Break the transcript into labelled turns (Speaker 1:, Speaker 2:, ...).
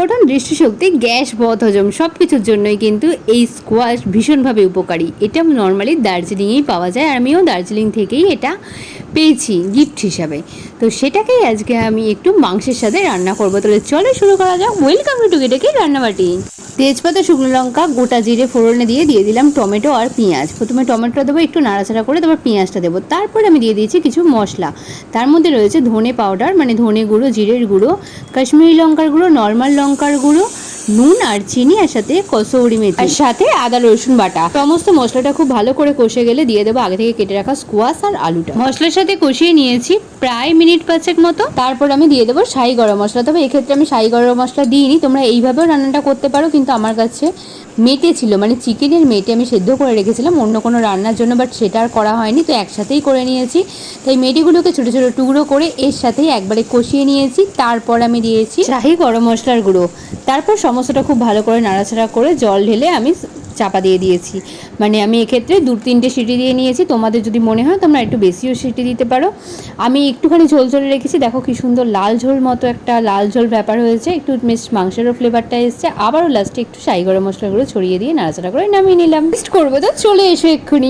Speaker 1: গঠন দৃষ্টিশক্তি, গ্যাস বধ হজম সব কিছুর জন্যই কিন্তু এই স্কোয়াশ ভীষণভাবে উপকারী। এটা নর্মালি দার্জিলিংয়েই পাওয়া যায়, আর আমিও দার্জিলিং থেকেই এটা পেয়েছি গিফট হিসাবে। তো সেটাকেই আজকে আমি একটু মাংসের সাথে রান্না করব। তাহলে চলে শুরু করা যাক। ওয়েলকাম টু গেটেকে রান্নাবাটি। তেজপাতা, শুকনো লঙ্কা, গোটা জিরে ফোড়নে দিয়ে দিয়ে দিলাম টমেটো আর পেঁয়াজ। প্রথমে টমেটোটা দেবো একটু নাড়াচাড়া করে, তারপর পেঁয়াজটা দেবো। তারপরে আমি দিয়ে দিয়েছি কিছু মশলা। তার মধ্যে রয়েছে ধনে পাউডার মানে ধনে গুঁড়ো, জিরের গুঁড়ো, কাশ্মীরি লঙ্কার গুঁড়ো, নর্মাল লঙ্কার গুঁড়ো নুন আর চিনি আর সাথে কসৌরি মেথি। আর সাথে আদা রসুন বাটা। সমস্ত মশলাটা খুব ভালো করে কষে গেলে দিয়ে দেবো আগে থেকে কেটে রাখা স্কোয়াশ আর আলুটা। মশলার সাথে কষিয়ে নিয়েছি প্রায় মিনিট পাঁচেক মতো। তারপর আমি দিয়ে দেবো শাহি গরম মশলা। তবে এক্ষেত্রে আমি শাহি গরম মশলা দিইনি। তোমরা এইভাবেও রান্নাটা করতে পারো কিন্তু আমার কাছে মেটে ছিল। মানে চিকেনের মেটে আমি সেদ্ধ করে রেখেছিলাম অন্য কোনো রান্নার জন্য বাট সেটা আর করা হয়নি। তো একসাথেই করে নিয়েছি। তাই মেটেগুলোকে ছোটো ছোটো টুকরো করে এর সাথেই একবারে কষিয়ে নিয়েছি। তারপর আমি দিয়েছি শাহি গরম মশলার গুঁড়ো। তারপর সমস্তটা খুব ভালো করে নাড়াচাড়া করে জল ঢেলে আমি চাপা দিয়ে দিয়েছি। মানে আমি এক্ষেত্রে দু, তিনটে সিটি দিয়ে নিয়েছি। তোমাদের যদি মনে হয় তোমরা একটু বেশিও সিটি দিতে পারো। আমি একটুখানি ঝোল ঝোল রেখেছি। দেখো কি সুন্দর লাল ঝোল মতো একটা লাল ঝোল ব্যাপার হয়েছে। একটু বেশ মাংসেরও ফ্লেভারটা এসছে। আবারও লাস্টে একটু শাহি গরম মশলাগুলো ছড়িয়ে দিয়ে নাড়াচাড়া করে নামিয়ে নিলাম। টেস্ট করব তো। চলে এসো এক্ষুনি।